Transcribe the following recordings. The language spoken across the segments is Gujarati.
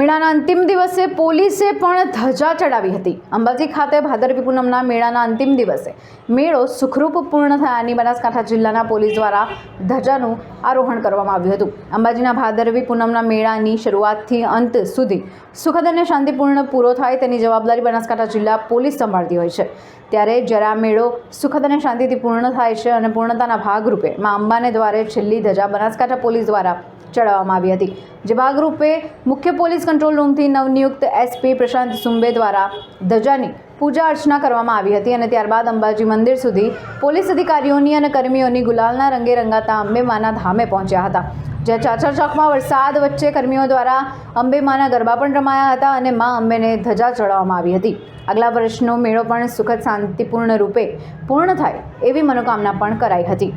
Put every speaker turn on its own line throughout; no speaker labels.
મેળાના અંતિમ દિવસે પોલીસે પણ ધજા ચડાવી હતી. અંબાજી ખાતે ભાદરવી પૂનમના મેળાના અંતિમ દિવસે મેળો સુખરૂપ પૂર્ણ થયાની બનાસકાંઠા જિલ્લાના પોલીસ દ્વારા ધજાનું આરોહણ કરવામાં આવ્યું હતું. અંબાજીના ભાદરવી પૂનમના મેળાની શરૂઆતથી અંત સુધી સુખદ અને શાંતિપૂર્ણ પૂરો થાય તેની જવાબદારી બનાસકાંઠા જિલ્લા પોલીસ સંભાળતી હોય છે. ત્યારે જ્યારે આ મેળો સુખદ અને શાંતિથી પૂર્ણ થાય છે અને પૂર્ણતાના ભાગરૂપે મા અંબાને દ્વારે છેલ્લી ધજા બનાસકાંઠા પોલીસ દ્વારા ચડાવવામાં આવી હતી. જે ભાગરૂપે મુખ્ય પોલીસ કંટ્રોલ રૂમથી નવનિયુક્ત એસપી પ્રશાંત સુંબે દ્વારા ધજાની પૂજા અર્ચના કરવામાં આવી હતી અને ત્યારબાદ અંબાજી મંદિર સુધી પોલીસ અધિકારીઓની અને કર્મીઓની ગુલાલના રંગે રંગાતા અંબે માના ધામે પહોંચ્યા હતા. જ્યાં ચાચર ચોકમાં વરસાદ વચ્ચે કર્મીઓ દ્વારા અંબે માના ગરબા પણ રમાયા હતા અને મા અંબેને ધજા ચડાવવામાં આવી હતી. આગલા વર્ષનો મેળો પણ સુખદ શાંતિપૂર્ણ રૂપે પૂર્ણ થાય એવી મનોકામના પણ કરાઈ હતી.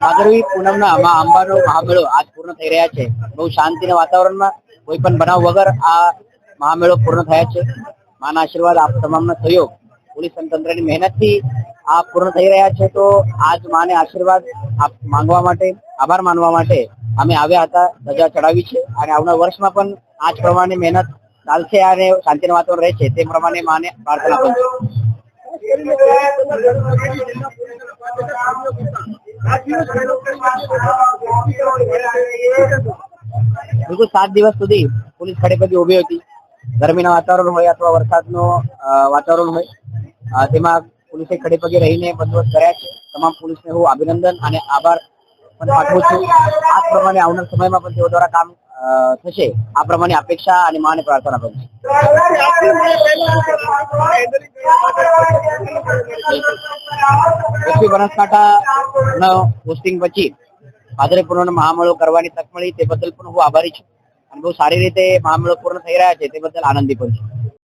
ભાદરવી પૂનમના અંબાનો મહામેળો આજ પૂર્ણ થઈ રહ્યા છે. બહુ શાંતિના વાતાવરણમાં કોઈ પણ બનાવ વગર આ મહામેળો પૂર્ણ થયા છે. માના આશીર્વાદ આપ તમામનો સહયોગ. પોલીસ તંત્રની મહેનતથી આ પૂર્ણ થઈ રહ્યા છે તો આજ માને આશીર્વાદ આપ માંગવા માટે, આભાર માનવા માટે અમે આવ્યા હતા, ધજા ચડાવી છે અને આવનાર વર્ષમાં પણ આ જ પ્રમાણે મહેનત ચાલશે અને શાંતિનું વાતાવરણ રહેશે તે પ્રમાણે માને પ્રાર્થના કરું બિલકુલ સાત દિવસ સુધી પોલીસ ખડે પગે ઊભી હતી. ગરમીના વાતાવરણ હોય અથવા વરસાદનો વાતાવરણ હોય તેમાં પોલીસે ખડે પગે રહીને બંદોબસ્ત કર્યા છે. તમામ પોલીસને હું અભિનંદન અને આભાર પણ પાઠવું છું. આ પ્રમાણે આવનાર સમયમાં પણ તેઓ દ્વારા કામ થશે. આ પ્રમાણે અપેક્ષા અને માને પ્રાર્થના કરું છું. બનાસકાંઠા પોસ્ટિંગ પછી ભાદરવી પૂર્ણ મહામેળો કરવાની તક મળી તે બદલ પણ હું આભારી છું. અને બહુ સારી રીતે મહામેળો પૂર્ણ થઈ રહ્યા છે તે બદલ આનંદી પણ છું.